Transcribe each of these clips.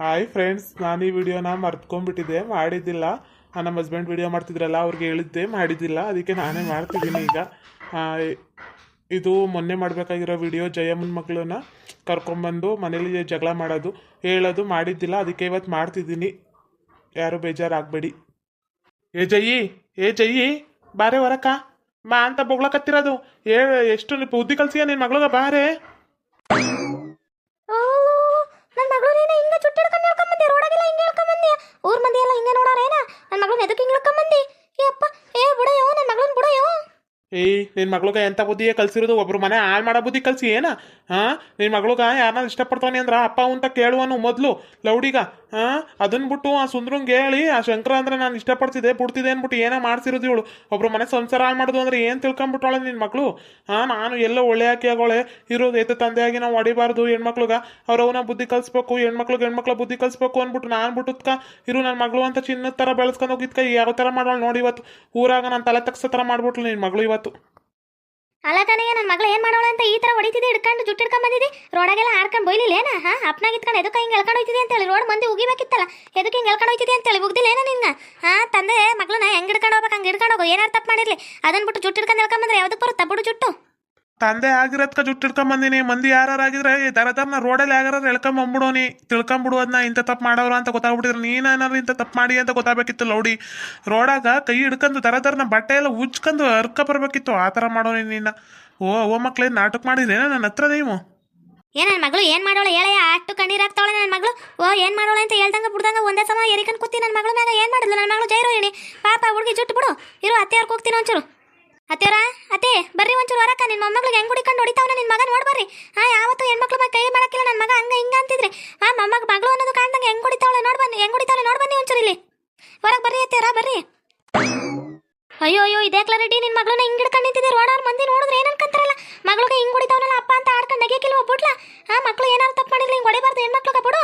Hi friends ನಾನು ಈ ವಿಡಿಯೋನ ಮರ್ತ್ಕೊಂಡ್ಬಿಟ್ಟಿದ್ದೆ, ಮಾಡಿದ್ದಿಲ್ಲ. ನಮ್ಮ ಹಸ್ಬೆಂಡ್ ವಿಡಿಯೋ ಮಾಡ್ತಿದ್ರಲ್ಲ, ಅವ್ರಿಗೆ ಹೇಳಿದ್ದೆ, ಮಾಡಿದ್ದಿಲ್ಲ. ಅದಕ್ಕೆ ನಾನೇ ಮಾಡ್ತಿದ್ದೀನಿ ಈಗ. ಇದು ಮೊನ್ನೆ ಮಾಡಬೇಕಾಗಿರೋ ವಿಡಿಯೋ ಜಯಮ್ಮನ ಮಕ್ಕಳನ್ನ ಕರ್ಕೊಂಬಂದು ಮನೇಲಿ ಜಗಳ ಮಾಡೋದು, ಹೇಳೋದು, ಮಾಡಿದ್ದಿಲ್ಲ. ಅದಕ್ಕೆ ಇವತ್ತು ಮಾಡ್ತಿದ್ದೀನಿ. ಯಾರು ಬೇಜಾರಾಗಬೇಡಿ. ಏ ಜಯಿ ಏ ಜಯಿ, ಬಾರೆ ಹೊರಕ. ಬಾ ಅಂತ ಬೊಗ್ಳಕತ್ತಿರೋದು ಏ ಎಷ್ಟು ನಿ- ಬುದ್ಧಿ ಕಲ್ಸಿಯ ನಿನ್ ಮಗಳಗ? ಬಾರೆ ನನ್ನ ಮಗಳು ನೀನು ಹಿಂಗೆ ಚುಟ್ಟಿ ಹಿಡ್ಕೊಂಡು ಹೇಳ್ಕೊಂಬಂದೆ ರೋಡಾಗೆಲ್ಲ ಹಿಂಗೆ ಹೇಳ್ಕೊಂಬಂದೆ. ಊರ್ ಮಂದಿ ಎಲ್ಲ ಹಿಂಗೆ ನೋಡಾರೇನ ನನ್ನ ಮಗಳನ್ನ ಎದಕ್ಕೆ ಹಿಂಗೆ ಹೇಳ್ಕೊಂಬಂದಿ ಏ ಅಪ್ಪ ಏ ಬುಡಯೋ ನನ್ನ ಮಗಳನ್ನ ಬುಡಯೋ ಏಯ್ ನಿನ್ನ ಮಗ್ಳಿಗೆ ಎಂಥ ಬುದ್ಧಿಯೇ ಕಲ್ಸಿರೋದು? ಒಬ್ರು ಮನೆ ಹಾಳು ಮಾಡೋ ಬುದ್ಧಿ ಕಲ್ಸಿ ಏನ? ಹಾಂ ನಿನ್ನ ಮಗ್ಳಿಗ ಯಾರನ್ನ ಇಷ್ಟಪಡ್ತಾನೆ ಅಂದ್ರ ಅಪ್ಪ ಅಂತ ಕೇಳುವನು ಮೊದಲು. ಲೌಡಿಗ ಹಾಂ ಅದನ್ನ ಬಿಟ್ಟು ಆ ಸುಂದ್ರಂಗೆ ಹೇಳಿ, ಆ ಶಂಕರ ಅಂದ್ರೆ ನಾನು ಇಷ್ಟಪಡ್ತಿದ್ದೆ ಬಿಡ್ತಿದ್ದೆ ಅಂದ್ಬಿಟ್ಟು ಏನೋ ಮಾಡ್ಸಿರೋದು ಇವಳು. ಒಬ್ರು ಮನೆ ಸಂಸಾರ ಮಾಡೋದು ಅಂದ್ರೆ ಏನು ತಿಳ್ಕೊಂಬಿಟ್ಟಾಳೆ ನಿನ್ನ ಮಕ್ಕಳು ಹಾ ನಾನು ಎಲ್ಲ ಒಳ್ಳೆ ಆಕಿ ಆಗೋಳೆ. ಇರೋದು ಎತ್ತ ತಂದೆಯಾಗಿ ನಾವು ಹೊಡಿಬಾರ್ದು ಹೆಣ್ಮಕ್ಳಿಗೆ. ಅವ್ರವನ ಬುದ್ಧಿ ಕಲಿಸ್ಬೇಕು, ಹೆಣ್ಮಕ್ಳಿಗೆ ಹೆಣ್ಮಕ್ಳ ಬುದ್ಧಿ ಕಲಿಸ್ಬೇಕು ಅಂದ್ಬಿಟ್ಟು ನಾನು ಬಿಟ್ಟುತ್ಕ ಇರು ನನ್ನ ಮಗಳು ಅಂತ ಚಿನ್ನದ ಥರ ಬೆಳೆಸ್ಕೊಂಡು ಹೋಗಿದ್ಕ? ಯಾವ ಥರ ಮಾಡೋಳು ನೋಡಿ ಇವತ್ತು? ಊರಾಗ ನಾನು ತಲೆ ತಗ್ಸೋ ಥರ ಮಾಡ್ಬಿಟ್ಲು ನಿನ್ನ ಮಗಳು ಇವತ್ತು. ಅಲ್ಲ ಕಣಯ್ಯ ನನ್ನ ಮಗಳು ಏನು ಮಾಡೋಳು ಅಂತ ಈ ಥರ ಹೊಡಿತಿದ್ದೆ? ಹಿಡ್ಕೊಂಡು ಜುಟ್ಟು ಹಿಡ್ಕೊಂಡು ಬಂದಿದ್ದೆ? ರೋಡಾಗೆಲ್ಲ ಆಡ್ಕೊಂಡು ಬೈಲಿಲ್ಲ ಏನ? ಹಾಂ? ಅಪ್ನಾಗ ಇತ್ಕೊಂಡು ಎದಕ್ಕೆ ಹಿಂಗೆ ಎಳ್ಕೊಂಡು ಹೋಯ್ತಿದೆ ಅಂತೇಳಿ. ರೋಡ್ ಮಂದಿ ಉಗಿಬೇಕಿತ್ತಲ್ಲ. ಎದಕ್ಕೆ ಹಿಂಗೆ ಎಳ್ಕೊಂಡು ಅಂತ ಹೇಳಿ ಉಗ್ದಿಲ್ಲ ಏನ ನಿನ್ಗೆ? ಹಾ? ತಂದೆ ಮಗಳನ್ನ ಹೆಂಗೆ ಹಿಡ್ಕೊಂಡು ಹೋಗ್ಬೇಕು, ಹಂಗೆ ಹಿಡ್ಕೊಂಡು ಹೋಗೋ. ಏನಾರು ತಪ್ಪು ಮಾಡಿರಲಿ. ಅದನ್ನ ಬಿಟ್ಟು ಜುಟ್ಟು ಹಿಡ್ಕೊಂಡು ಎಳ್ಕೊಂಬಂದ್ರೆ ಯಾವ್ದಕ್ಕೆ ಬರುತ್ತೆ? ಬಿಡು ಜುಟ್ಟು. ತಂದೆ ಆಗಿರೋದ್ಕ ಜುಟ್ಟು ಹಿಡ್ಕೊಂಬಂದಿನಿ ಮಂದಿ ಯಾರಾಗಿದ್ರೆ ದರ ದರ್ನ ರೋಡಲ್ಲಿ ಯಾರು ಎಳ್ಕೊಂಬಂಬಿಡೋನಿ ತಿಳ್ಕೊಂಬಿಡು ಅದನ್ನ ಇಂಥ ತಪ್ಪು ಮಾಡೋರು ಅಂತ ಗೊತ್ತಾಗ್ಬಿಟ್ಟಿದ್ರೆ. ನೀನು ಏನಾದ್ರು ಇಂಥ ತಪ್ಪು ಮಾಡಿ ಅಂತ ಗೊತ್ತಾಗಬೇಕಿತ್ತು ಲೌಡಿ. ರೋಡಾಗ ಕೈ ಹಿಡ್ಕೊಂಡು ದರ ದರ್ನ ಬಟ್ಟೆ ಎಲ್ಲ ಉಜ್ಕೊಂಡು ಅರ್ಕ ಬರಬೇಕಿತ್ತು. ಆ ಥರ ಮಾಡೋನಿ ನಿನ್ನ ಓ ಓ ಮಕ್ಳೇ, ನಾಟಕ ಮಾಡಿದ್ರೇನ ನನ್ನ ಹತ್ರ ನೀವು? ಏ ನನ್ನ ಮಗಳು ಏನು ಮಾಡೋಳು? ಹೇಳಯ್ಯ ಅಷ್ಟು ಕಣ್ಣೀರಾಗ್ತಾವಳೆ ನನ್ನ ಮಗಳು. ಓ, ಏನು ಮಾಡೋಳೆ ಅಂತ ಹೇಳ್ದಂಗೆ ಬಿಡ್ದಂಗೆ ಒಂದೇ ಸಮ ಎರಿಕನ್ ಕೂತಿ ನನ್ನ ಮಗಳ ಮ್ಯಾಗ ಏನು ಮಾಡಿದ್ಲು? ನನ್ನ ಮಗಳು ಹೇಳಿ ಪಾಪ, ಹುಡುಗಿ ಜುಟ್ಟು ಬಿಡು. ಇರು, ಅತ್ತೆಯವ್ರಿಗೆ ಹೋಗ್ತೀನಿ ಒಂಚೂರು. ಅತ್ತೆಯವ್ರ ಅತ್ತೆ, ಬರ್ರಿ ಒಂಚೂರು ಹೊರಕ ನಿನ್ನ ಮೊಮ್ಮಗಳಿಗೆ ಹೆಂಗ್ ಹುಡಿಕೊಂಡು ಹೊಡಿತಾವನ ನಿನ್ನ ಮಗ ನೋಡ್ಬರ್ರಿ ಹಾ ಯಾವತ್ತು ಹೆಣ್ಮಕ್ಳು ಮಗ ಕೈ ಮಾಡಕ್ಕಿಲ್ಲ ನನ್ನ ಮಗ. ಹಂಗ ಹಿಂಗ ಅಂತಿದ್ರಿ. ಆ, ಮೊಮ್ಮಗ ಮಗಳು ಅನ್ನೋದು ಕಾಣ್ದಂಗೆ ಹೆಂಗ್ ಹೊಡಿತಾವಳೆ? ನೋಡ್ಬನ್ನಿ ಹೆಂಗ್ ಹೊಡಿತಾವಳೆ? ನೋಡ್ಬನ್ನಿ ಒಂಚೂರು ಇಲ್ಲಿ. ಹೊರಗೆ ಬರ್ರಿ ಅತ್ತೆಯವ್ರ ಬರ್ರಿ. ಅಯ್ಯೋ ಅಯ್ಯೋ, ಇದೇ ಕ್ಲಾರಿಟಿ ನಿನ್ನ ಮಗಳನ್ನ ಹಿಂಗ್ ಹಿಡ್ಕೊಂಡು ನಿಂತಿದ್ದೀರಿ ಓಡಾರ್ ಮಂದಿ ನೋಡಿದ್ರೆ ಏನ್ ಅನ್ಕಂತಾರಲ್ಲ? ಮಗಳಿಗೆ ಹಿಂಗ್ ಹೊಡಿತಾವನಲ್ಲ ಅಪ್ಪ ಅಂತ ಆಡ್ಕೊಂಡು ನಗಿಯಕ್ಕಿಲ್ವ ಬಿಡ್ಲ ಆ, ಮಕ್ಳು ಏನಾರು ತಪ್ಪು ಮಾಡಿದ್ರೆ ಹಿಂಗ್ ಹೊಡಿಬಾರ್ದು ಹೆಣ್ಮಕ್ಳಿಗೆ ಬಿಡು.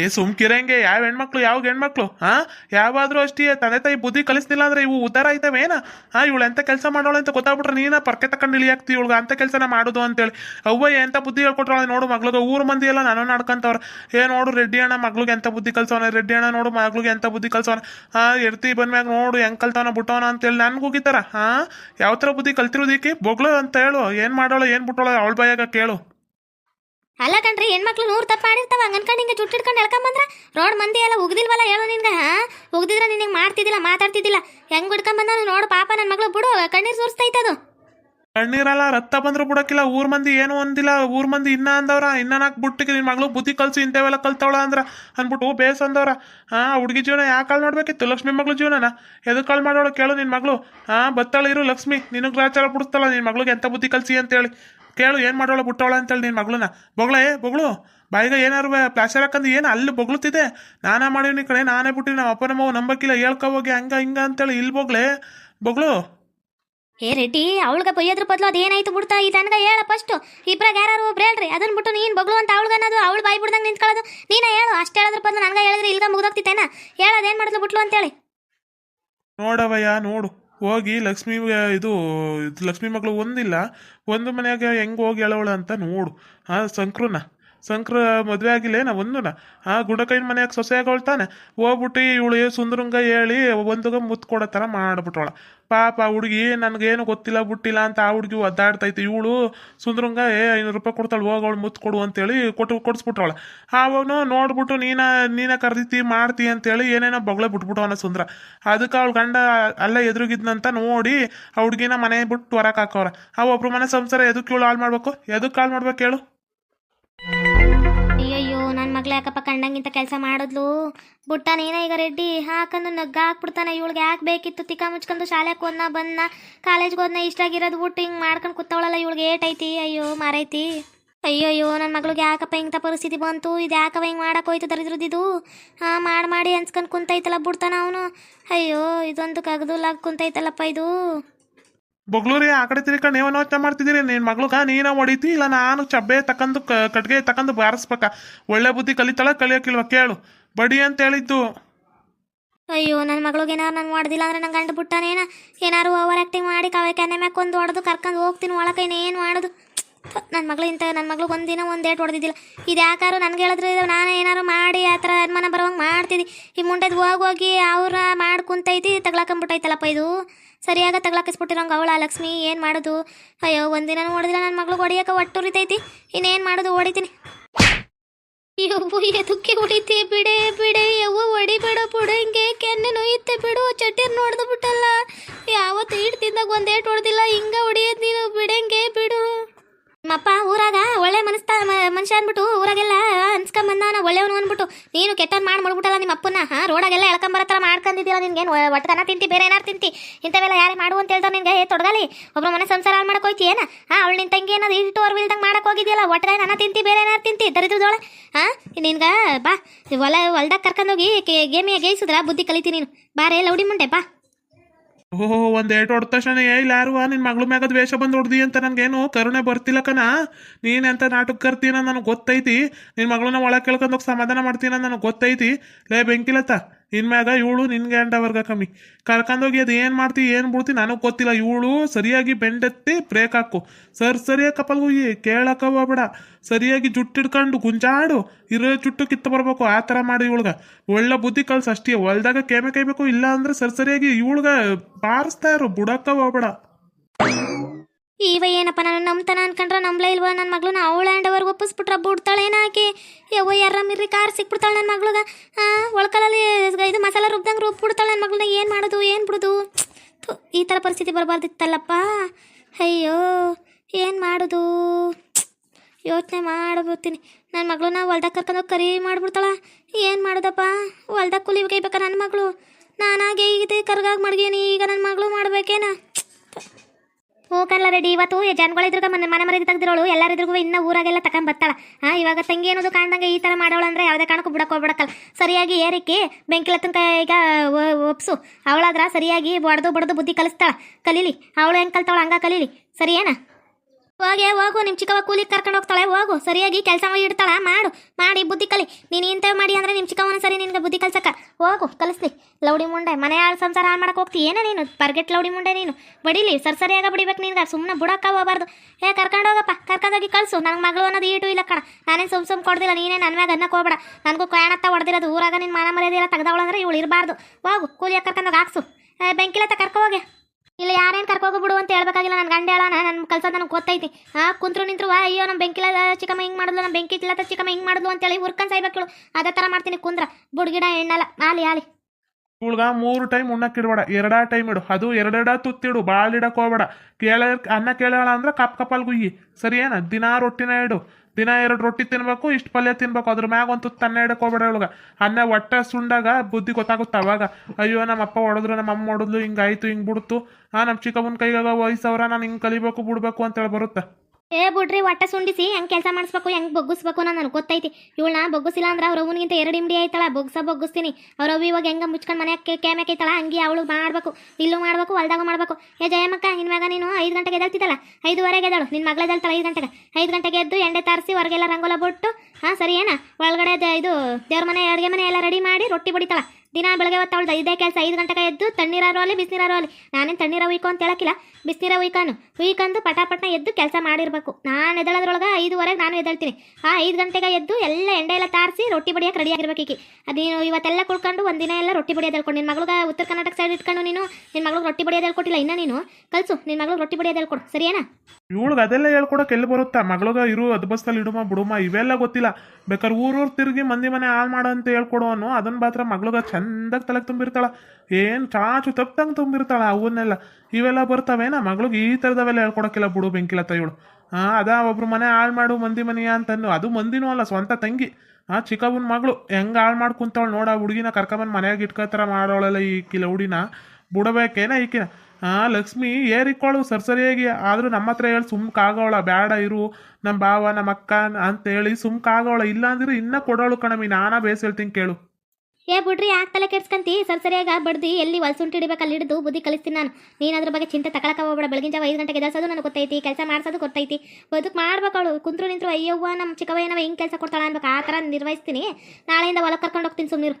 ಏ, ಸುಮ್ಕಿರಂಗೆ, ಯಾವ ಹೆಣ್ಮಕ್ಳು ಯಾವ ಹೆಣ್ಮಕ್ಳು? ಹಾ ಯಾವಾದ್ರೂ ಅಷ್ಟೇ, ತಂದೆ ತಾಯಿ ಬುದ್ಧಿ ಕಲಿಸ್ತಿಲ್ಲ ಅಂದ್ರೆ ಇವು ಉದ್ದಾರ ಆಯ್ತವೇನ ಹಾ ಇವಳು ಎಂತ ಕೆಲಸ ಮಾಡೋಳು ಅಂತ ಗೊತ್ತಾಗ್ಬಿಟ್ರೆ ನೀನ ಪರ್ಕೆ ತಕೊಂಡು ಇಳಿಯಾಕ್ತಿ ಇವಳು ಅಂತ ಕೆಲಸನ ಮಾಡೋದು ಅಂತೇಳಿ. ಅವ್ವ ಎಂತ ಬುದ್ಧಿ ಹೇಳ್ಕೊಟ್ರೆ ನೋಡು, ಮಗ್ಳಿಗೆ ಊರು ಮಂದಿ ಎಲ್ಲ ನಾನು ನಡ್ಕಂತವ್ರ. ಏ, ನೋಡು, ರೆಡ್ಡಿ ಅಣ್ಣ ಮಗ್ಳಿಗೆ ಎಂತ ಬುದ್ಧಿ ಕಲ್ಸವನ, ರೆಡ್ಡಿ ಅಣ್ಣ ನೋಡು, ಮಗ್ಳಿಗೆ ಎಂತ ಬುದ್ಧಿ ಕಲ್ಸವನ. ಹಾ ಬಂದ್ ಬಂದ್ಮ್ಯಾಗ ನೋಡು, ಹೆಂಗ್ ಕಲ್ತವನ ಬಿಟ್ಟವನ ಅಂತೇಳಿ ನನ್ಗೆ ಹೋಗಿತಾರ ಹಾ ಯಾವ ಥರ ಬುದ್ಧಿ ಕಲ್ತಿರೋದಿಕ್ಕೆ ಬೊಗ್ಳು ಅಂತ ಹೇಳು, ಏನ್ ಮಾಡೋಳು, ಏನ್ ಬಿಟ್ಟೋಳ, ಅವಳ ಬಾಯಾಗ ಕೇಳು. ಅಲ್ಲ ಕಣ್ರಿ, ಹೆಣ್ಮಕ್ಳು ನೂರು ತಪ್ಪು ಮಾಡಿರ್ತಾವ. ಅನ್ಕಂಡು ಹಿಂಗೆ ಚುಟ್ಟಿಡ್ಕೊಂಡು ಎಳ್ಕೊಂಬಂದ್ರ ರೋಡ್ ಮಂದಿ ಎಲ್ಲ ಉಗ್ದಿಲ್ವಲ್ಲ ಹೇಳು ನಿನ್ಗೆ, ಹಾ? ಉಗ್ದಿದ್ರೆ ನಿನಗೆ ಮಾಡ್ತಿದ್ದಿಲ್ಲ, ಮಾತಾಡ್ತಿದ್ದಿಲ್ಲ. ಹೆಂಗ್ ಬಿಡ್ಕೊಂಬಂದ ನೋಡು, ಪಾಪ ನನ್ನ ಮಗಳು ಬಿಡು, ಕಣ್ಣೀರು ಅದು. ಕಣ್ಣೀರಲ್ಲ ರಕ್ತ ಬಂದ್ರು ಬಿಡಕ್ಕಿಲ್ಲ, ಊರ್ ಮಂದಿ ಏನು ಒಂದಿಲ್ಲ ಊರ್ ಮಂದಿ ಇನ್ನ ಅಂದವ್ರ, ಇನ್ನ ನಾಕ್ ಬುಟ್ಟಿಗೆ ನಿನ್ ಮಗಳು ಬುದ್ಧಿ ಕಲ್ಸಿ ಇಂಥವೆಲ್ಲ ಕಲ್ತವಳ ಅಂದ್ರ ಅನ್ಬಿಟ್ಟು ಬೇಸ್ ಅಂದವ್ರ. ಹಾ, ಹುಡುಗಿ ಜೀವನ ಯಾಕೆ ನೋಡ್ಬೇಕಿತ್ತು? ಲಕ್ಷ್ಮಿ ಮಗಳು ಜೀವನನ? ಎದಕ್ ಕಾಳು ಮಾಡೋಳು ಕೇಳು ನಿನ್ ಮಗಳು. ಹಾ, ಬತ್ತಾಳ ಇರು ಲಕ್ಷ್ಮಿ, ನಿನಗ್ ಗ್ರಾಚಾರ ಬಿಡಿಸ್ತಾಳ ನಿನ್ ಮಗಳಿಗೆ ಎಂತ ಬುದ್ಧಿ ಕಲ್ಸಿ ಅಂತೇಳಿ. ಕೇಳು ಏನು ಮಾಡೋಳು ಬಿಟ್ಟವಳ ಅಂತೇಳಿ ನಿನ್ನ ಮಗಳನ್ನ. ಬೊಗಳೇ ಬೊಗಳು ಬಾಯಿಗೆ ಏನಾರು ಪ್ಲಾಸ್ಟರ್ ಹಾಕಂದು ಏನು ಅಲ್ಲಿ ಬೊಗಳುತ್ತಿದೆ? ನಾನಾ ಮಾಡೀನಿ ಕಡೆ ನಾನೇ ಬಿಟ್ಟು ನಮ್ಮ ಅಪ್ಪ ಮಗು ನಂಬಕ್ಕಿಲ್ಲ ಹೇಳ್ಕೊ ಹೋಗಿ ಹಂಗ ಹಿಂಗ ಅಂತೇಳಿ ಇಲ್ಲಿ ಬೊಗ್ಳೆ. ಬೊಗಳು. ಏ ರೆಡ್ಡಿ ಅವಳಿಗೆ ಬೈಯೋದ್ರ ಬದಲು ಅದೇನಾಯ್ತು ಬಿಡ್ತಾ ಈ ತನಕ ಹೇಳ ಫಸ್ಟ್ ಇಬ್ಬರಾಗ ಯಾರು ಒಬ್ರು ಹೇಳ್ರಿ ಅದನ್ನ ಬಿಟ್ಟು ನೀನು ಬಗ್ಲು ಅಂತ ಅವಳಿಗೆ ಅನ್ನೋದು ಅವಳು ಬಾಯಿ ಬಿಡ್ದಂಗೆ ನಿಂತ್ಕೊಳ್ಳೋದು? ನೀನ ಹೇಳು ಅಷ್ಟು ಹೇಳೋದ್ರ ಬದಲು ನನಗೆ ಹೇಳಿದ್ರೆ ಇಲ್ಗ ಮುಗ್ದೋಗ್ತಿತ್ತೇನ? ಹೇಳೋದೇನ್ ಮಾಡಿದ್ಲು ಬಿಟ್ಲು ಅಂತೇಳಿ? ನೋಡವಯ್ಯ ನೋಡು. ಹೋಗಿ ಲಕ್ಷ್ಮಿ ಇದು, ಲಕ್ಷ್ಮಿ ಮಗಳು ಒಂದಿಲ್ಲ, ಒಂದು ಮನೆಯಾಗ ಹೆಂಗೆ ಹೋಗಿ ಎಳವಳ ಅಂತ ನೋಡು. ಆ, ಸಂಕ್ರನ. ಸಂಕ್ರ ಮದುವೆ ಆಗಿಲ್ಲೇನ ಒಂದುನ. ಆ, ಗುಡಕೈನ ಮನೆಯಾಗ ಸೊಸೆ ಆಗೋಳ್ತಾನೆ ಹೋಗ್ಬಿಟ್ಟು ಇವಳು ಸುಂದರಂಗ ಹೇಳಿ ಒಂದುಗ ಮುತ್ತು ಕೊಡೋ ಥರ ಪಾಪ ಹುಡುಗಿ ನನಗೇನು ಗೊತ್ತಿಲ್ಲ ಬಿಟ್ಟಿಲ್ಲ ಅಂತ ಆ ಹುಡುಗಿ ಒದ್ದಾಡ್ತೈತೆ. ಇವಳು ಸುಂದ್ರಂಗ, ಏ, ಐನೂರು ರೂಪಾಯಿ ಕೊಡ್ತಾಳೆ ಹೋಗೋಳು ಮುತ್ತು ಕೊಡು ಅಂತೇಳಿ ಕೊಟ್ಟು ಕೊಡಿಸ್ಬಿಟ್ರವಳ ಅವನು ನೋಡ್ಬಿಟ್ಟು, ನೀನ ನೀನ ಕರ್ದಿತಿ ಮಾಡ್ತಿ ಅಂತೇಳಿ ಏನೇನೋ ಬೊಗಳೆ ಬಿಟ್ಬಿಟ್ಟವನ ಸುಂದ್ರ. ಅದಕ್ಕೆ ಅವಳು ಗಂಡ ಅಲ್ಲೇ ಎದುರುಗಿದ್ನಂತ ನೋಡಿ ಆ ಹುಡುಗಿನ ಮನೆ ಬಿಟ್ಟು ಹೊರಕ್ಕೆ ಹಾಕವ್ರ. ಆ ಒಬ್ರು ಮನೆ ಸಂಸಾರ ಎದಕ್ಕೆ ಇವಳು ಹಾಳು ಮಾಡ್ಬೇಕು? ಎದಕ್ಕೆ ಹಾಳು ಮಾಡ್ಬೇಕು ಹೇಳು ನನ್ನ ಯಾಕಪ್ಪ ಕಂಡಂಗಿಂತ ಕೆಲಸ ಮಾಡಿದ್ಲು. ಬುಟ್ಟನೇನ ಈಗ ರೆಡ್ಡಿ. ಹಾಕಂದು ನಗ್ಗ ಹಾಕ್ಬಿಡ್ತಾನೆ. ಇವಳಿಗೆ ಯಾಕೆ ಬೇಕಿತ್ತು? ತಿಕ್ಕ ಮುಚ್ಕೊಂಡು ಶಾಲೆಗೆ ಹೋದ್ನ ಬಂದ ಕಾಲೇಜ್ಗೆ ಹೋದ್ನ ಇಷ್ಟ ಆಗಿರೋದು ಬಿಟ್ಟು ಹಿಂಗೆ ಮಾಡ್ಕೊಂಡು ಕೂತವಳಲ್ಲ. ಇವಳಿಗೆ ಏಟೈತಿ ಅಯ್ಯೋ, ಮಾರೈತಿ. ಅಯ್ಯೋ ಅಯ್ಯೋ ನನ್ನ ಮಗಳಿಗೆ ಯಾಕಪ್ಪ ಇಂಥ ಪರಿಸ್ಥಿತಿ ಬಂತು? ಇದು ಯಾಕಪ್ಪ ಹಿಂಗೆ ಮಾಡಕ್ಕೆ ಹೋಯ್ತು ದರಿದ್ರದಿದು ಹಾಂ, ಮಾಡಿ ಮಾಡಿ ಅನ್ಸ್ಕೊಂಡು ಕುಂತೈತಲ್ಲ ಬಿಡ್ತಾನ ಅವನು. ಅಯ್ಯೋ, ಇದೊಂದು ಕಗ್ದುಲಾಗ ಕುಂತೈತಲ್ಲಪ್ಪ ಇದು. ಬೊಗ್ಳೂರಿ ಆ ಕಡೆ ತಿರ್ಕೊಂಡು ನೀವು ಯೋಚನೆ ಮಾಡ್ತಿದ್ದೀರಿ ನಿನ್ನ ಮಗ್ಳುಗ ನೀನ ಹೊಡಿತಿ, ಇಲ್ಲ ನಾನು ಚಬ್ಬೆ ತಕ್ಕಂದು ಕಟ್ಗೆ ತಕ್ಕಂದು ಬಾರಿಸ್ಬೇಕ. ಒಳ್ಳೆ ಬುದ್ಧಿ ಕಲಿತಾಳ ಕಲಿಯೋಕಿಲ್ವ ಕೇಳು. ಬಡಿ ಅಂತ ಹೇಳಿದ್ದು. ಅಯ್ಯೋ ನನ್ನ ಮಗಳಿಗೆ ಏನಾರು ನಂಗೆ ಮಾಡ್ದಿಲ್ಲ ಅಂದ್ರೆ ನಂಗೆ ಗಂಡು ಬಿಟ್ಟಾನೇನ ಏನಾರು ಓವರ್ ಆ್ಯಕ್ಟಿಂಗ್ ಮಾಡಿ ಕವೆ ಕೆನೆ ಮ್ಯಾಕ್ ಒಂದು ಹೊಡೆದು ಕರ್ಕೊಂಡು ಹೋಗ್ತೀನಿ, ಒಳಕೈನ ಏನು ಮಾಡೋದು? ನನ್ನ ಮಗಳು ಇಂಥ ನನ್ನ ಮಗಳು ಒಂದಿನ ಒಂದು ಡೇಟ್ ಹೊಡೆದಿದ್ದಿಲ್ಲ. ಇದು ಯಾಕಾರು ನನಗೆ ಹೇಳಿದ್ರೆ ನಾನು ಏನಾರು ಮಾಡಿ ಆ ಥರ ಅನುಮಾನ ಬರುವಂಗೆ ಮಾಡ್ತಿದ್ದಿ. ಈ ಮುಂಡೆದು ಹೋಗಿ ಹೋಗಿ ಅವ್ರ ಮಾಡ್ಕೊಂತೈತಿ ತಗ್ಲಾಕೊಂಬಿಟ್ಟೈತಲ್ಲಪ್ಪ ಇದು. ಸರಿಯಾಗ ತಗ್ಲಾಕಿಸ್ಬಿಟ್ಟಿರೋಂಗೆ ಅವಳ ಲಕ್ಷ್ಮಿ, ಏನು ಮಾಡೋದು? ಅಯ್ಯೋ ಒಂದಿನ ಹೊಡೆದಿಲ್ಲ, ನನ್ನ ಮಗಳು ಹೊಡಿಯೋಕೆ ಒಟ್ಟುರಿತೈತಿ ಇನ್ನೇನು ಮಾಡೋದು, ಹೊಡಿತೀನಿ. ಯವ್ವ ಹೊಡಿತಿ ಬಿಡೆ ಬಿಡೆ. ಯವ್ವ, ಹೊಡಿಬೇಡ ಹಿಂಗೆ ಕೆನ್ನೆ ನೋಯುತ್ತೆ ಬಿಡು. ಚಟ್ಟಿರ್ ನೋಡಿದ್ಬಿಟ್ಟಲ್ಲ ಯಾವತ್ತು ಈಟ್ ತಿಂದಾಗ ಒಂದೇಟ್ ಎಳ್ಕೊಂಬರತ್ತರ ನಿನ್ಗೆ? ಒಟ್ಟದನ ತಿಂತಿ, ಬೇರೆ ಏನಾರು ತಿಂತಿ? ಇಂಥವೆಲ್ಲ ಯಾರೇ ಮಾಡು ಅಂತ ಹೇಳ್ತಾವ ನಿನ್ಗೆ, ಏ, ತೊಡಗಲಿ, ಒಬ್ರು ಮನೆ ಸಂಸಾರ ಹಾಳು ಮಾಡಕ್ಕೆ ಹೋಯ್ತಿ, ಏನ? ಹಾ ಅವಳು ನಿನ್ ತಂಗಿ ಏನಾದ್ರು ಇಟ್ಟು ಅವ್ರು ಇಲ್ದಂಗೆ ಮಾಡಕ್ ಹೋಗಿದ್ಯಲ್ಲ ಒಟ್ಟದ ನನ್ನ ತಿಂತಿ, ಬೇರೆ ಏನಾರು ತಿಂತಿ? ದರಿದ್ರದೊಳ ಹಾ ನಿನ್ಗೆ, ಬಾ, ಹೊಲ, ಹೊಲ್ದಾಗ ಕರ್ಕೊಂಡೋಗಿ ಗೇಮಿಗೆ ಗೇಯಿಸಿದ್ರ, ಬುದ್ಧಿ ಕಲಿತೀನಿ ನೀನು. ಬಾರೆ ಲೌಡಿ ಮುಂಡೆ, ಬಾ. ಓಹೋ, ಒಂದ್ ಏಟು ಹೊಡೆದ ತಕ್ಷಣ ಏ, ಇಲ್ಲ ಯಾರು ನಿನ್ ಮಗಳ ಮ್ಯಾಗ ವೇಷ ಬಂದು ಹೊಡ್ದಿ ಅಂತ ನನ್ಗೇನು ಕರುಣೆ ಬರ್ತಿಲ್ಲ ಕಣ? ನೀನ್ ಎಂತ ನಾಟಕ ಕರ್ತೀನ ನನಗೆ ಗೊತ್ತೈತಿ. ನಿನ್ ಮಗಳನ್ನ ಒಳಗೆ ಕೇಳ್ಕೊಂಡೋಗಿ ಸಮಾಧಾನ ಮಾಡ್ತೀನ ನನಗೆ ಗೊತ್ತೈತಿ. ಲೇ, ಬೆಂಕಿಲತ್ತ ಇನ್ಮ್ಯಾಗ ಇವಳು ನಿನ್ಗೆ ಅಂಡವರ್ಗ ಕಮ್ಮಿ. ಕರ್ಕೊಂಡೋಗಿ ಅದು ಏನು ಮಾಡ್ತಿ, ಏನು ಬಿಡ್ತಿ ನನಗೆ ಗೊತ್ತಿಲ್ಲ. ಇವಳು ಸರಿಯಾಗಿ ಬೆಂಡೆತ್ತಿ ಬ್ರೇಕ್ ಹಾಕು. ಸರ್, ಸರಿಯಾಗಿ ಕಪಲ್ಗೆ ಹೋಗಿ ಕೇಳಕ್ಕೆ ಹೋಗ್ಬೇಡ. ಸರಿಯಾಗಿ ಜುಟ್ಟಿಡ್ಕೊಂಡು ಗುಂಜಾಡು. ಇರೋ ಜುಟ್ಟು ಕಿತ್ತು ಬರ್ಬೇಕು. ಆ ಥರ ಮಾಡಿ ಇವಳ್ಗ. ಒಳ್ಳೆ ಬುದ್ಧಿ ಕಲ್ಸ ಅಷ್ಟೇ. ಹೊಲ್ದಾಗ ಕೇಮೆ ಕೈಬೇಕು ಇಲ್ಲ ಅಂದ್ರೆ ಸರ್, ಸರಿಯಾಗಿ ಇವಳ್ಗ ಬಾರಿಸ್ತಾ ಇರು. ಬುಡಕ್ಕ ಇವ ಏನಪ್ಪ ನಾನು ನಂಬ್ತಾನ ಅನ್ಕೊಂಡ್ರೆ ನಂಬ್ಲೇ ಇಲ್ವ? ನನ್ನ ಮಗಳನ್ನ ಅವಳ ಹ್ಯಾಂಡವರ್ಗೆ ಒಪ್ಪಿಸ್ಬಿಟ್ರ ಬಿಡ್ತಾಳೇನ ಆಕೆ ಯವ್ವ ಯಾರ ಮಿರ್ರಿ ಕಾರ್ ಸಿಕ್ಬಿಡ್ತಾಳೆ ನನ್ನ ಮಗ್ಳಿಗೆ. ಒಳಕಲಲ್ಲಿ ಇದು ಮಸಾಲ ರುಬ್ದಂಗೆ ರುಬ್ಬಿಡ್ತಾಳೆ ನನ್ನ ಮಗಳನ್ನ. ಏನು ಮಾಡೋದು, ಏನು ಬಿಡೋದು? ಈ ಥರ ಪರಿಸ್ಥಿತಿ ಬರಬಾರ್ದಿತ್ತಲ್ಲಪ್ಪ. ಅಯ್ಯೋ, ಏನು ಮಾಡೋದು? ಯೋಚನೆ ಮಾಡ್ಬಿಡ್ತೀನಿ. ನನ್ನ ಮಗಳನ್ನ ಹೊಲ್ದಾಗ ಕರ್ಕೊಂಡು ಕರಿ ಮಾಡಿಬಿಡ್ತಾಳ. ಏನು ಮಾಡೋದಪ್ಪ? ಹೊಲ್ದಾಗ ಕೂಲಿ ನನ್ನ ಮಗಳು? ನಾನಾಗೆ ಈಗ ಕರ್ಗಾಗಿ ಮಾಡ್ಗೇನಿ. ಈಗ ನನ್ನ ಮಗಳು ಮಾಡ್ಬೇಕೇನ? ಹೋಗಲ್ಲ ರೆಡಿ. ಇವತ್ತು ಜನಗಳಿದ್ರಾಗ ಮನೆ ಮನೆ ಮರದಿ ತೆಗ್ದಿರೋಳು. ಎಲ್ಲರಿದ್ರಿಗೂ ಇನ್ನ ಊರಾಗೆಲ್ಲ ತಕೊಂಡ್ ಬರ್ತಾಳ. ಹಾ ಇವಾಗ ತಂಗಿ ಏನೋದು ಕಾಣ್ದಂಗೆ ಈ ತರ ಮಾಡೋಳು ಅಂದ್ರೆ ಯಾವುದೇ ಕಾರಣಕ್ಕೂ ಬಿಡಕ್ ಹೋಗ್ಬಿಡಕ್ಕಲ್ಲ. ಸರಿಯಾಗಿ ಏರಿಕೆ ಬೆಂಕಿಲ ತನಕ ಈಗ ಒಪ್ಸು. ಅವಳಾದ್ರ ಸರಿಯಾಗಿ ಬಡ್ದು ಬಡ್ದು ಬುದ್ಧಿ ಕಲಿಸ್ತಾಳ. ಕಲೀಲಿ. ಅವಳು ಹೆಂಗೆ ಕಲ್ತಾಳ ಹಂಗ ಕಲೀಲಿ. ಸರಿ ಏನ ಹೋಗೆ, ಹೋಗು, ನಿಮ್ ಚಿಕ್ಕವ ಕೂಲಿ ಕರ್ಕೊಂಡು ಹೋಗ್ತಾಳೆ, ಹೋಗು. ಸರಿಯಾಗಿ ಕೆಲಸ ಇಡ್ತಾಳ, ಮಾಡು. ಮಾಡಿ, ಬುದ್ಧಿ ಕಲಿ. ನೀನು ಇಂಥವು ಮಾಡಿ ಅಂದ್ರೆ ನಿಮ್ ಚಿಕ್ಕವನ ಸರಿ, ನಿನ್ಗೆ ಬುದ್ಧಿ ಕಲ್ಸಕ. ಹೋಗು, ಕಲಿಸ್ಲಿ. ಲೌಡಿ ಮುಂಡೆ. ಮನೆ ಆಳು ಸಂಸಾರ ಹಾಳು ಮಾಡಕ್ಕೆ ಹೋಗ್ತಿ. ಏನೇ ನೀನು? ಪರ್ಗೆಟ್ ಲೌಡಿ ಮುಂಡೆ ನೀನು. ಬಡಿಲಿ ಸರ್ ಸರಿಯಾಗ ಬಡಿಬೇಕು ನಿನ್ಗೆ. ಸುಮ್ಮನೆ ಬುಡಕ್ಕ ಹೋಗಬಾರ್ದು. ಏ, ಕರ್ಕೊಂಡು ಹೋಗಪ್ಪ. ಕರ್ಕೊಂಡೋಗಿ ಕಳಿಸು. ನನಗೆ ಮಗಳು ಅನ್ನೋದು ಈಟು ಇಲ್ಲ ಕಣ. ನಾನೇ ಸುಮ್ ಸುಮ್ ಕೊಡ್ದಿಲ್ಲ. ನೀನೇ ನನ್ನ ಮ್ಯಾಗ ಅನ್ನಕ್ಕೆ ಹೋಗ್ಬೇಡ ನನಗೂ ಕಾಣತ್ತ ಹೊಡೆದಿರೋದು. ಊರಾಗ ನಿನ್ನ ಮಾನ ಮರ್ಯಾದೆ ಇಲ್ಲ ತೆಗ್ದವಳಂದ್ರೆ ಇವಳು ಇರಬಾರ್ದು. ಹೋಗು, ಕೂಲಿಯಾಗ ಕರ್ಕೊಂಡೋಗಿ ಹಾಕ್ಸು. ಬೆಂಕಿಲತ್ತ ಕರ್ಕೋ ಹೋಗೆ. ಇಲ್ಲ, ಯಾರೇನು ಕರ್ಕೋಗು ಬಿಡು ಅಂತ ಹೇಳ್ಬೇಕಾಗಿಲ್ಲ. ನನ್ನ ಗಂಡ ಹೇಳೋಣ ನನ್ನ ಕಲ್ಸೋದು ನನಗೆ ಗೊತ್ತೈತಿ. ಆ, ಕುಂತ್ರು ನಿಂತ್ರು ಅಯ್ಯೋ ನಮ್ಮ ಬೆಂಕಿಲ ಚಿಕ್ಕಮ್ಮ ಹಿಂಗೆ ಮಾಡಿದ್ಲು ನಮ್ಮ ಬೆಂಕಿ ಇಲ್ಲದ ಚಿಕ್ಕಮ್ಮ ಹಿಂಗೆ ಮಾಡಿದ್ಲು ಅಂತೇಳಿ ಹುರ್ಕನ್ ಸಾಯ್ಬೇಕು ಅದೇ ಥರ ಮಾಡ್ತೀನಿ, ಕುಂದ್ರ. ಬುಡ್ಗಿಡ ಎಣ್ಣಲ್ಲ ಆಲಿ ಆಲಿ ಇವಳ್ಗ ಮೂರು ಟೈಮ್ ಉಣ್ಣಕ್ಕೆ ಇಡಬೇಡ. ಎರಡಾ ಟೈಮ್ ಇಡು. ಅದು ಎರಡೆಡ ತುತ್ತಿಡು ಭಾಳ ಇಡಕ್ಕೆ ಹೋಗ್ಬೇಡ. ಕೇಳ, ಅನ್ನ ಕೇಳೋಣ ಅಂದ್ರೆ ಕಪ್ ಕಪ್ಪಲ್ ಗುಯ್ಯಿ. ಸರಿ ಏನ ದಿನಾ ರೊಟ್ಟಿನ ಇಡು. ದಿನ ಎರಡು ರೊಟ್ಟಿ ತಿನ್ಬೇಕು, ಇಷ್ಟು ಪಲ್ಯ ತಿನ್ಬೇಕು. ಅದ್ರ ಮ್ಯಾಗ ಒಂದು ತುತ್ತು ಅನ್ನ ಒಳಗ ಅನ್ನ ಹೊಟ್ಟೆ ಸುಂಡಾಗ ಬುದ್ಧಿ ಗೊತ್ತಾಗುತ್ತೆ ಅವಾಗ? ಅಯ್ಯೋ, ನಮ್ಮ ಅಪ್ಪ ಹೊಡೆದ್ರು, ನಮ್ಮ ಅಮ್ಮ ಹೊಡೆದ್ಲು, ಹಿಂಗಾಯ್ತು, ಹಿಂಗೆ ಬಿಡ್ತು. ಆ, ನಮ್ಮ ಚಿಕ್ಕಮ್ಮನ ಕೈಗಾಗ ವಯಸ್ಸವ್ರ, ನಾನು ಹಿಂಗೆ ಕಲಿಬೇಕು, ಬಿಡ್ಬೇಕು ಅಂತೇಳಿ ಬರುತ್ತೆ. ಏ, ಬಿಡ್ರಿ, ಒಟ್ಟ ಸುಂಡಿಸಿ, ಹೆಂಗ್ ಕೆಲಸ ಮಾಡಿಸ್ಬೇಕು, ಹೆಂಗ್ ಬೊಗ್ಗಿಸ್ಬೇಕು ನಾನು ನನಗೆ ಗೊತ್ತೈತಿ. ಇವಳನ್ನ ಬೊಗ್ಗಿಸಿಲ್ಲ ಅಂದ್ರೆ ಅವ್ರ ಅವನಿಗಿಂತ ಎರಡು ಇಮ್ಡಿ ಆಯ್ತಾಳ, ಬೊಗ್ಸ ಬೊಗ್ಗಿಸ್ತೀನಿ. ಅವ್ರ ಇವಾಗ ಹೆಂಗೆ ಮುಚ್ಕೊಂಡು ಮನೆ ಕ್ಯಾಮೆಕ್ ಐತಾಳ, ಹಂಗೆ ಅವಳು ಮಾಡಬೇಕು, ಇಲ್ಲೂ ಮಾಡಬೇಕು, ಹೊಲ್ದಾಗ ಮಾಡಬೇಕು. ಏ, ಜಯಮ್ಮಕ್ಕ ಮಗ ನೀನು ಐದು ಗಂಟೆಗೆ ಎದ್ದೇಳ್ತಿದ್ದಲ್ಲ? ಐದುವರೆಗೆ ಎದ್ದಾಳು ನಿನ್ನ ಮಗಳ ಎದ್ದೇಳ್ತಾಳೆ ಐದು ಗಂಟೆಗೆ. ಐದು ಗಂಟೆಗೆ ಎದ್ದು ಎಂಡೆ ತಾರಿಸಿ ಹೊರಗೆಲ್ಲ ರಂಗೋಲ ಬಿಟ್ಟು, ಹಾಂ ಸರಿ ಏನ ಒಳಗಡೆ ಇದು ದೇವ್ರ ಮನೆ, ಅಡುಗೆ ಮನೆ ಎಲ್ಲ ರೆಡಿ ಮಾಡಿ ರೊಟ್ಟಿ ಬಡಿತಾಳ. ದಿನ ಬೆಳಗ್ಗೆ ಹೊತ್ತು ಅವಳು ಇದೇ ಕೆಲಸ, ಐದು ಗಂಟೆಗೆ ಎದ್ದು ತಣ್ಣೀರಾರು ಅಲ್ಲಿ ಬಿಸಿನೀರಾರು ಅಲ್ಲಿ ನಾನೇನು ತಣ್ಣೀರ ಉಯ್ಕೊ ಅಂತ ಹೇಳಕ್ಕಿಲ್ಲ ಬಿಸಿನೀರ ಉಯ್ಕಾನು ಉಯ್ಕಂದು ಪಟಾಪಟ್ನ ಎದ್ದು ಕೆಲಸ ಮಾಡಿರ್ಬೇಕು. ನಾನು ಎದಳದ್ರೊಳಗೆ ಐದುವರೆಗೆ ನಾನು ಎದ್ದೇಳ್ತೀನಿ. ಆ ಐದು ಗಂಟೆಗೆ ಎದ್ದು ಎಲ್ಲ ಎಂಡೆ ಎಲ್ಲ ತಾರಿಸಿ ರೊಟ್ಟಿ ಬಡಿಯಕ್ಕೆ ರೆಡಿ ಆಗಿರ್ಬೇಕು ಈಕಿ ಅದೇನು ಇವತ್ತೆಲ್ಲ ಕುಳ್ಕೊಂಡು ಒಂದಿನ ಎಲ್ಲ ರೊಟ್ಟಿ ಬಡಿಯೋದು ಹೇಳ್ಕೊಂಡು ನಿನ್ನ ಮಗಳಿಗೆ ಉತ್ತರ ಕರ್ನಾಟಕ ಸೈಡ್ ಇಟ್ಕೊಂಡು ನೀನು ನಿನ್ನ ಮಗಳಿಗೆ ರೊಟ್ಟಿ ಬಡಿಯೋದು ಹೇಳ್ಕೊಟ್ಟಿಲ್ಲ ಇನ್ನ ನೀನು? ಕಲ್ಸು ನಿನ್ನ ಮಗಳಿಗೆ ರೊಟ್ಟಿ ಬಡಿಯೋದು ಹೇಳ್ಕೊಡು ಸರಿಯೇನಾ? ಇವಳಿಗೆ ಅದೆಲ್ಲ ಹೇಳ್ಕೊಡಕ್ಕೆ ಎಲ್ಲಿ ಬರುತ್ತಾ? ಮಗಳಗ ಇರು, ಅದ್ ಬಸ್ತಲ್ಲಿ ಇಡುಮ, ಬಿಡುಮ, ಇವೆಲ್ಲ ಗೊತ್ತಿಲ್ಲ. ಬೇಕಾದ್ರೆ ಊರೂರು ತಿರುಗಿ ಮಂದಿ ಮನೆ ಹಾಳು ಮಾಡು ಅಂತ ಹೇಳ್ಕೊಡೋನು ಅದನ್ನ ಮಾತ್ರ ಮಗಳಗ ಚಂದಾಗಿ ತಲೆಗೆ ತುಂಬಿರ್ತಾಳ. ಏನು ಚಾಚು ತಪ್ಪದಂಗೆ ತುಂಬಿರ್ತಾಳ ಅವನ್ನೆಲ್ಲ. ಇವೆಲ್ಲ ಬರ್ತಾವೇನ ಮಗಳಿಗೆ ಈ ಥರದವೆಲ್ಲ ಹೇಳ್ಕೊಡೋಕ್ಕಿಲ್ಲ ಬಿಡು ಬೆಂಕಿಲತ್ತ ಇವಳು ಹಾಂ ಅದ ಒಬ್ರು ಮನೆ ಹಾಳು ಮಾಡು, ಮಂದಿ ಮನೆಯ ಅಂತನ್ನು. ಅದು ಮಂದಿನೂ ಅಲ್ಲ, ಸ್ವಂತ ತಂಗಿ. ಆ, ಚಿಕ್ಕವನ ಮಗಳು ಹೆಂಗೆ ಹಾಳು ಮಾಡಿ ಕುಂತವಳು ನೋಡ ಹುಡುಗಿನ ಕರ್ಕೊಂಬಂದು ಮನೆಯಾಗ ಇಟ್ಕೋತಾರ ಮಾಡೋಳೆಲ್ಲ ಈ ಕಿಲ ಹುಡಿನ. ಬಿಡಬೇಕೇನ ಈಕಿನ? ಆ, ಲಕ್ಷ್ಮಿ ಏರಿಕೊಳ್ಳು ಸರ್ಸರಿಯಾಗಿ. ಆದ್ರೂ ನಮ್ಮ ಹತ್ರ ಹೇಳಿ ಸುಮ್ಕಾಗೋಳ ಬೇಡ ಇರು. ನಮ್ಮ ಭಾವ ನಮ್ಮ ಅಕ್ಕ ಅಂತ ಹೇಳಿ ಸುಮ್ಕಾಗೋಳ ಇಲ್ಲಾಂದ್ರೆ ಇನ್ನ ಕೊಡೋಳು ಕಣಮಿ, ನಾನಾ ಬೇಸ್ ಹೇಳ್ತೀನಿ ಕೇಳು. ಏ ಬಿಡ್ರಿ, ಯಾಕೆ ತಲೆ ಕೆಡ್ಸ್ಕಂತಿ? ಸರ್ ಸರಿಯಾಗಿ ಬಡ್ದು ಎಲ್ಲಿ ಹೊಲ್ಸುಂಟಿ ಹಿಡಿಬೇಕು ಅಲ್ಲಿ ಹಿಡಿದು ಬುದ್ಧಿ ಕಲಿಸ್ತೀನಿ ನಾನು. ನೀನು ಅದ್ರ ಬಗ್ಗೆ ಚಿಂತೆ ತಗೊಳಕ ಹೋಗ್ಬೇಡ ಬೆಳಗಿನ ಜಾವ ಐದು ಗಂಟೆಗೆ ಎದ್ದೇಳ್ಸೋದು ನನಗೆ ಗೊತ್ತೈತಿ. ಕೆಲಸ ಮಾಡಿಸೋದು ಗೊತ್ತೈತಿ. ಬದುಕು ಮಾಡ್ಬೇಕು ಅವಳು. ಕುಂತ್ರು ನಿಂತರು ಅಯ್ಯವ್ವ ನಮ್ಮ ಚಿಕ್ಕವ ಏನವ ಹಿಂಗೆ ಕೆಲಸ ಕೊಡ್ತಾಳೆ ಅನ್ಬೇಕು. ಆ ಥರ ನಿರ್ವಹಿಸ್ತೀನಿ. ನಾಳೆಯಿಂದ ಹೊಲಕ್ಕೆ ಕರ್ಕೊಂಡು ಹೋಗ್ತೀನಿ ಸುಮ್ಮನಿರು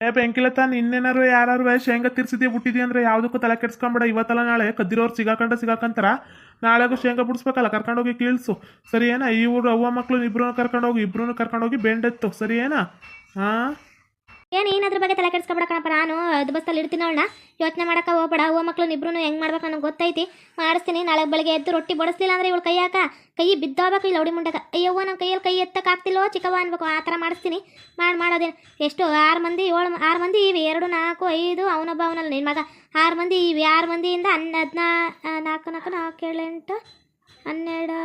ಏ ಬೆಂಕಿಲತ್ತ ನಿನ್ನೇನಾರು ಯಾರು ಶೇಂಗಾ ತಿರ್ಸಿದ್ಯಾ? ಬಿಟ್ಟಿದ್ಯಾ ಅಂದ್ರೆ ಯಾವುದಕ್ಕೂ ತಲೆ ಕೆಡ್ಸ್ಕೊಂಬೇಡ. ಇವತ್ತಲ್ಲ ನಾಳೆ ಕದ್ದಿರೋರು ಸಿಗಾಕಂಡ ಸಿಗಾಕಂತಾರ. ನಾಳೆಗೂ ಶೇಂಗಾ ಬಿಡಿಸ್ಬೇಕಲ್ಲ ಕರ್ಕೊಂಡೋಗಿ ಕೀಳ್ಸು. ಸರಿ ಏನಾ ಇವ್ರು ಅವ್ವ ಮಕ್ಕಳು ಇಬ್ರು ಕರ್ಕೊಂಡೋಗಿ ಇಬ್ರು ಕರ್ಕೊಂಡೋಗಿ ಬೆಂಡೆತ್ತು. ಸರಿ ಏನಾ ಹಾಂ ಏನು ಏನಾದ್ರ ಬಗ್ಗೆ ತಲೆ ಕೆಡ್ಸ್ಕೊಬೇಡ ಕಣಪ್ಪ, ನಾನು ಅದು ಬಸ್ಸಲ್ಲಿ ಇರ್ತೀನಿ ಅವಳನ್ನ ಯೋಚನೆ ಮಾಡೋಕೆ ಹೋಗ್ಬೇಡ ಹೋ ಮಕ್ಳು ಇಬ್ರು ಹೆಂಗೆ ಮಾಡ್ಬೇಕು ನನಗೆ ಗೊತ್ತೈತಿ. ಮಾಡಿಸ್ತೀನಿ, ನಾಳೆ ಬೆಳಗ್ಗೆ ಎದ್ದು ರೊಟ್ಟಿ ಬಡಿಸ್ಲಿಲ್ಲ ಅಂದ್ರೆ ಇವಳು ಕೈ ಹಾಕ. ಕೈ ಬಿದ್ದೋಗ್ಬೇಕು ಇಲ್ಲಿ ಲೌಡಿ ಮುಂಡಕ ಅಯ್ಯವ್ವ ನನ್ನ ಕೈಯಲ್ಲಿ ಕೈ ಎತ್ತಕ್ಕಾಗ್ತಿಲ್ಲೋ ಚಿಕ್ಕವ್ವ ಅನ್ಬೇಕು, ಆ ಥರ ಮಾಡಿಸ್ತೀನಿ. ಮಾಡಿ, ಮಾಡೋದೇನು? ಎಷ್ಟು ಆರು ಮಂದಿ, ಏಳು ಆರು ಮಂದಿ ಇವೆ, ಎರಡು, ನಾಲ್ಕು, ಐದು, ಅವನೊಬ್ಬ ಅವನಲ್ಲ ನಿನ್ನ ಮಗ. ಆರು ಮಂದಿ ಇವೆ, ಆರು ಮಂದಿಯಿಂದ ಹನ್ನ ಹದಿನಾ ನಾಲ್ಕು ನಾಲ್ಕು ನಾಲ್ಕು ಏಳೆಂಟು ಹನ್ನೆರಡು,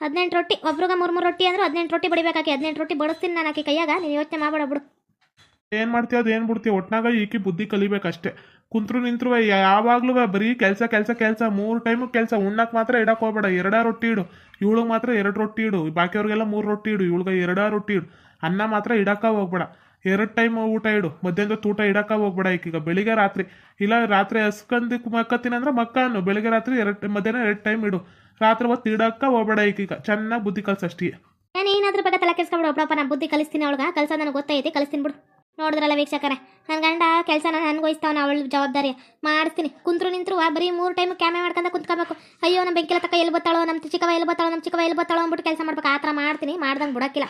ಹದಿನೆಂಟು ರೊಟ್ಟಿ. ಒಬ್ರಿಗೆ ಮೂರು ಮೂರು ರೊಟ್ಟಿ ಅಂದ್ರೆ ಹದಿನೆಂಟು ರೊಟ್ಟಿ ಬಡಿಬೇಕಾಕಿ. ಹದಿನೆಂಟು ರೊಟ್ಟಿ ಬಡಿಸ್ತೀನಿ ನಾನು ಆಕೆ ಕೈಯಾಗ. ನೀನು ಯೋಚನೆ ಮಾಡಬೇಡ ಬಿಡು. ಏನು ಮಾಡ್ತೀಯ ಏನು ಬಿಡ್ತೀಯ? ಒಟ್ನಾಗ ಈಕಿ ಬುದ್ಧಿ ಕಲಿಬೇಕಷ್ಟೇ. ಕುಂತ್ರು ನಿಂತ್ರು ಯಾವಾಗಲೂ ಬರೀ ಕೆಲಸ ಕೆಲಸ ಕೆಲಸ, ಮೂರು ಟೈಮು ಕೆಲಸ. ಉಣ್ಣಕ್ಕೆ ಮಾತ್ರ ಇಡಕ್ಕೆ ಹೋಗ್ಬೇಡ. ಎರಡಾ ರೊಟ್ಟಿ ಇಡು. ಇವಳಿಗೆ ಮಾತ್ರ ಎರಡು ರೊಟ್ಟಿ ಇಡು. ಬಾಕಿಯವ್ರಿಗೆಲ್ಲ ಮೂರು ರೊಟ್ಟಿ ಇಡು. ಇವಳಿಗೆ ಎರಡಾ ರೊಟ್ಟಿ ಇಡು. ಅನ್ನ ಮಾತ್ರ ಇಡಕ್ಕ ಹೋಗ್ಬೇಡ. ಎರಡು ಟೈಮ್ ಊಟ ಇಡು. ಮಧ್ಯಾಹ್ನದ ಊಟ ಇಡಕ್ಕ ಹೋಗ್ಬೇಡ ಈಗ ಬೆಳಿಗ್ಗೆ ರಾತ್ರಿ. ಇಲ್ಲ ರಾತ್ರಿ ಹಸ್ಕಂದು ಮಕ್ಕತ್ತೀನಿ ಅಂದ್ರೆ ಮಕ್ಕ ಅನ್ನು ಬೆಳಿಗ್ಗೆ ರಾತ್ರಿ ಎರಡು, ಮಧ್ಯಾಹ್ನ ಎರಡು ಟೈಮ್ ಇಡು. ರಾತ್ರಿ ಹೊತ್ತು ಇಡಕ್ಕ ಹೋಗ್ಬೇಡ ಈಗೀಗ ಚೆನ್ನಾಗಿ ಬುದ್ಧಿ ಕಲ್ಸಷ್ಟೇ ನಾನು ಏನಾದ್ರೂ ಬಗ್ಗೆ ತಲೆ ಕೆಡ್ಸ್ಕೊಬಿಡು ಒಬ್ಬಳಪ್ಪ ನಾನು ಬುದ್ಧಿ ಕಲಿಸ್ತೀನಿ ಅವಳಗ. ಕಲ್ಸ ನನಗೆ ಗೊತ್ತೈತಿ. ಕಲಿಸ್ತೀನಿ ಬಿಡು. ನೋಡಿದ್ರಲ್ಲ ವೀಕ್ಷಕರೇ? ನನ್ನ ಗಂಡ ಕೆಲಸನ ನನಗೆ ವಹಿಸ್ತಾವನ, ಅವಳ ಜವಾಬ್ದಾರಿ. ಮಾಡಿಸ್ತೀನಿ. ಕುಂತ್ರು ನಿಂತ್ರು ಬರೀ ಮೂರು ಟೈಮ್ ಕ್ಯಾಮೆ ಮಾಡ್ಕೊಂಡು ಕುಂತ್ಕೋಬೇಕು. ಅಯ್ಯೋ ನಮ್ಮ ಬೆಂಕಿಲ ತಕ್ಕ ಎಲ್ಲಿ ಬತ್ತಾಳೋ ನಮ್ಮ ಚಿಕ್ಕವ ಎಲ್ಲಿ ಬತ್ತಾಳೋ ನಮ್ಮ ಚಿಕ್ಕವ ಎಲ್ಲಿ ಬತ್ತಾಳೋ ಅಂದ್ಬಿಟ್ಟು ಕೆಲಸ ಮಾಡ್ಬೇಕು. ಆ ಥರ ಮಾಡ್ತೀನಿ, ಮಾಡ್ದಂಗೆ ಬಿಡೋಕ್ಕಿಲ್ಲ.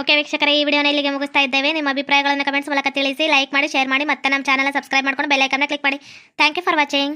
ಓಕೆ ವೀಕ್ಷಕರೇ, ಈ ವಿಡಿಯೋನ ಇಲ್ಲಿಗೆ ಮುಗಿಸ್ತಾ ಇದ್ದೇವೆ. ನಿಮ್ಮ ಅಭಿಪ್ರಾಯಗಳನ್ನು ಕಮೆಂಟ್ಸ್ ಮೂಲಕ ತಿಳಿಸಿ, ಲೈಕ್ ಮಾಡಿ, ಶೇರ್ ಮಾಡಿ, ಮತ್ತೆ ನಮ್ಮ ಚಾನಲ್ನ ಸಬ್ಸ್ಕ್ರೈಬ್ ಮಾಡ್ಕೊಂಡು ಬೆಲ್ಲೈಕನ್ನ ಕ್ಲಿಕ್ ಮಾಡಿ. Thank you for watching.